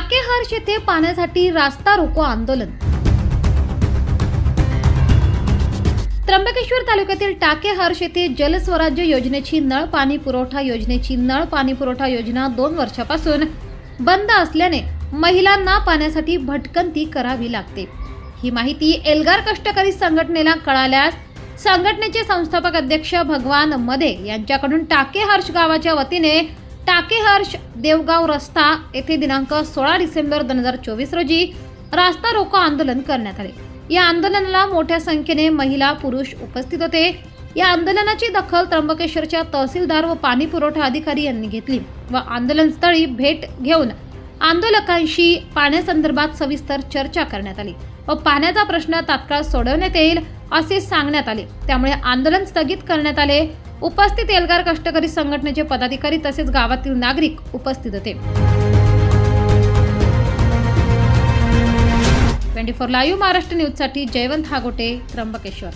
टाकेहर्ष येथे पाण्यासाठी रास्ता रोको आंदोलन. त्र्यंबकेश्वर तालुक्यातील टाकेहर्ष येथे जलस्वराज्य योजनेची नळ पाणी पुरवठा योजनेची नळ पाणी पुरवठा योजना दोन वर्षापासून बंद असल्याने महिलांना पाण्यासाठी भटकंती करावी लागते. ही माहिती एल्गार कष्टकरी संघटनेला कळाल्यास संघटनेचे संस्थापक अध्यक्ष भगवान मधे यांच्याकडून टाकेहर्ष गावाच्या वतीने टाकेहर्ष देवगाव रस्ता येथे दिनांक सोळा डिसेंबर दोन हजार चोवीस रोजी रास्ता रोको आंदोलन करण्यात आले. या आंदोलनाला मोठ्या संख्येने महिला पुरुष उपस्थित होते. या आंदोलनाची दखल त्र्यंबकेश्वरच्या तहसीलदार व पाणी पुरवठा अधिकारी यांनी घेतली व आंदोलनस्थळी भेट घेऊन आंदोलकांशी पाण्यासंदर्भात सविस्तर चर्चा करण्यात आली व पाण्याचा प्रश्न तात्काळ सोडवण्यात येईल असे सांगण्यात आले. त्यामुळे आंदोलन स्थगित करण्यात आले. उपस्थित एल्गार कष्टकरी संघटनेचे पदाधिकारी तसेच गावातील नागरिक उपस्थित होते. ट्वेंटी फोर लाईव्ह महाराष्ट्र न्यूजसाठी जयवंत हागोटे त्र्यंबकेश्वर.